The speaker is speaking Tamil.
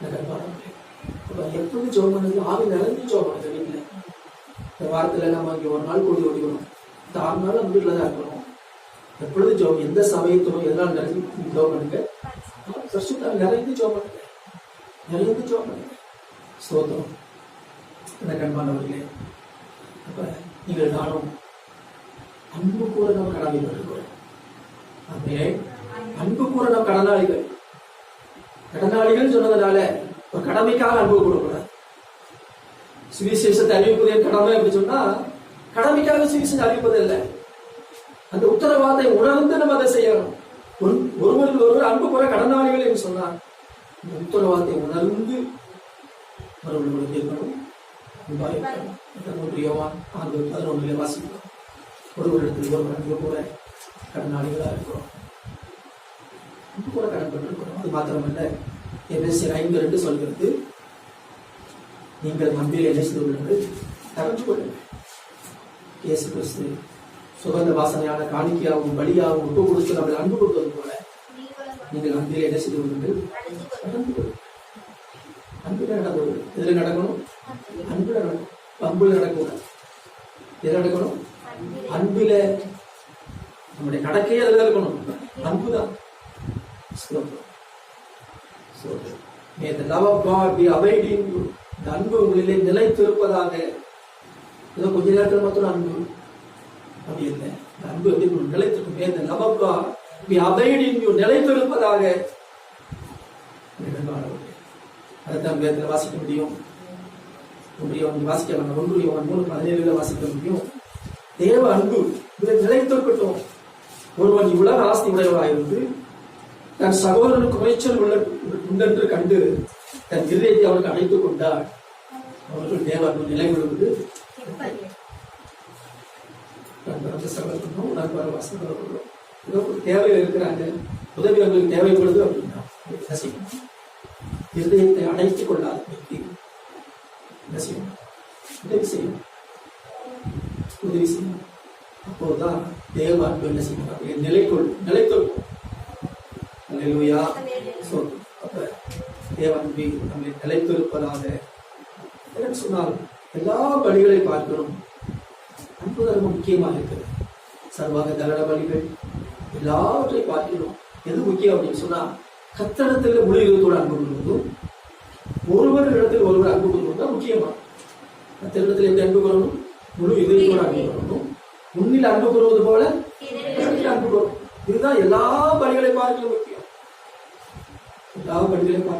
இந்த கண்பானவர்களே எப்படி ஜோம் பண்ணுறது ஆவி நிறைஞ்சு ஜோம் பண்ணுது வீட்டுல இந்த வாரத்தில் நம்ம இங்கே ஒரு நாள் கூடி ஓடிக்கணும் இந்த ஆறு நாள் நம்ம வீட்டில் தான் இருக்கணும் எப்பொழுது ஜோம் எந்த சமயத்திலும் எதனால் நிறைஞ்சு ஜோம் பண்ணுங்க பரிசுத்த நிறைந்து ஜோம் பண்ணுங்க நிறைந்து ஜோம் பண்ணுங்க ஸ்தோத்திரம் இந்த கண்பானவர்களே அப்போ நீங்கள் நானும் அன்பு கூற நாம் கடமைப்பட்டிருக்கிறோம் ஆமே அன்பு கூற நாம் கடனாளிகள். கடனாளிகள் சொன்னதுனால ஒரு கடமைக்காக அன்பு கொடுக்கூடாது சுவிசேஷத்தை அறிவிப்பது என் கடமை அப்படின்னு சொன்னா கடமைக்காக சுவிசேஷம் அறிவிப்பது இல்லை அந்த உத்தரவாதத்தை உணர்ந்து நம்ம அதை செய்யணும். ஒரு- ஒருவருக்கு ஒருவர் அன்பு கூட கடனாளிகள் என்று சொன்னார் இந்த உத்தரவாதத்தை உணர்ந்து மறுபடியும் இருக்கணும் அன்பாய் ஒரு இந்த ஆண்டு பதினொன்றிலே வாசிக்கிறோம். ஒருவரிடத்தில் ஒருவர் அன்பு கூற கடனாளிகளா இருக்கிறோம். அன்பு கூற கடன்பட்டிருக்கிறோம் அது மாத்திரமல்ல எபேசியர் ஐந்து ரெண்டு சொல்கிறது. நீங்கள் அன்பில் என்ன செய்து கொள்ளுங்கள். கரைஞ்சு கொள்ளுங்கள். இயேசு கிறிஸ்து சுகந்த வாசனையான காணிக்கையாகவும் பலியாகவும் ஒப்பு கொடுத்து நம்மளை அன்பு கொடுத்தது போல நீங்கள் அன்பில் என்ன செய்து கொள்ளுங்கள். அன்பில் நடக்கணும் எதில் நடக்கணும்? அன்பில் நடக்கணும். அன்புல நடக்கக்கூடாது. எதில் நடக்கணும்? அன்பில. நம்முடைய நடக்கையே அதில் இருக்கணும். அன்புதான். ஸ்தோத்திரம். ஸ்தோத்திரம். May the love of God be abide in you. இந்த அன்பு உங்களிலே நிலைத்திருப்பதாக ஏதோ கொஞ்ச நேரத்தில் மட்டும் அன்பு அப்படி இல்லை இந்த அன்பு எப்படி இருக்கணும்? நிலைத்திருக்கும் May the love of God be abide in you. நிலைத்திருப்பதாக அதுதான் வேதத்தில் வாசிக்க முடியும் ஒன்றியவன் வாசிக்கலாம் ஒன்றியவன் மூணு பதினேழுல வாசிக்க முடியும் தேவ அன்பு இதை நிலைத்திருக்கட்டும் ஒருவன் இவ்வளவு ஆஸ்தி உடையவராயிருந்து தன் சகோதரன் குறைச்சல் உள்ள உண்டென்று கண்டு தன் இருதயத்தை அவருக்கு அழைத்துக் கொண்டால் அவர்கள் தேவன் நிலை கொள்வது சகோதரனும் நண்பர் இருக்கிறாங்க. உதவி அவங்களுக்கு தேவைப்படுது அப்படின்னா ரசிக்கும் இருதயத்தை அடைத்துக் கொள்ளாத വ്യക്തി உதவி செய்யும் உதவி செய்யும் அப்போதான் தேவாத்ம என்ன செய்யும் நிலைக்கொள் நிலைத்தொள்வோம் அல்லா சொல் அப்ப தேவ நம்மை நிலைத்திருப்பதாக என்ன சொன்னால் எல்லா பலிகளை பார்க்கணும் அன்பு தர்மம் முக்கியமாக இருக்கிறது. சர்வாக தகன பலிகள் எல்லாவற்றையும் பார்க்கணும் எது முக்கியம் அப்படின்னு சொன்னா கத்தடத்தில் முழு இதயத்தோடு அன்பு கொள்வதும் ஒருவர் இடத்தில் ஒருவர் அன்பு கொள்வது தான் முக்கியமா? இடத்துல எப்படி அன்பு கொள்ளணும்? முழு இதயத்தோடு அன்பு கொள்ளணும். முன்னில் அன்பு கொள்வது போல அன்பு கொள்ளணும். இதுதான் எல்லா பணிகளை பார்க்கணும் முக்கியம் எல்லா பலிகளையும் பார்க்க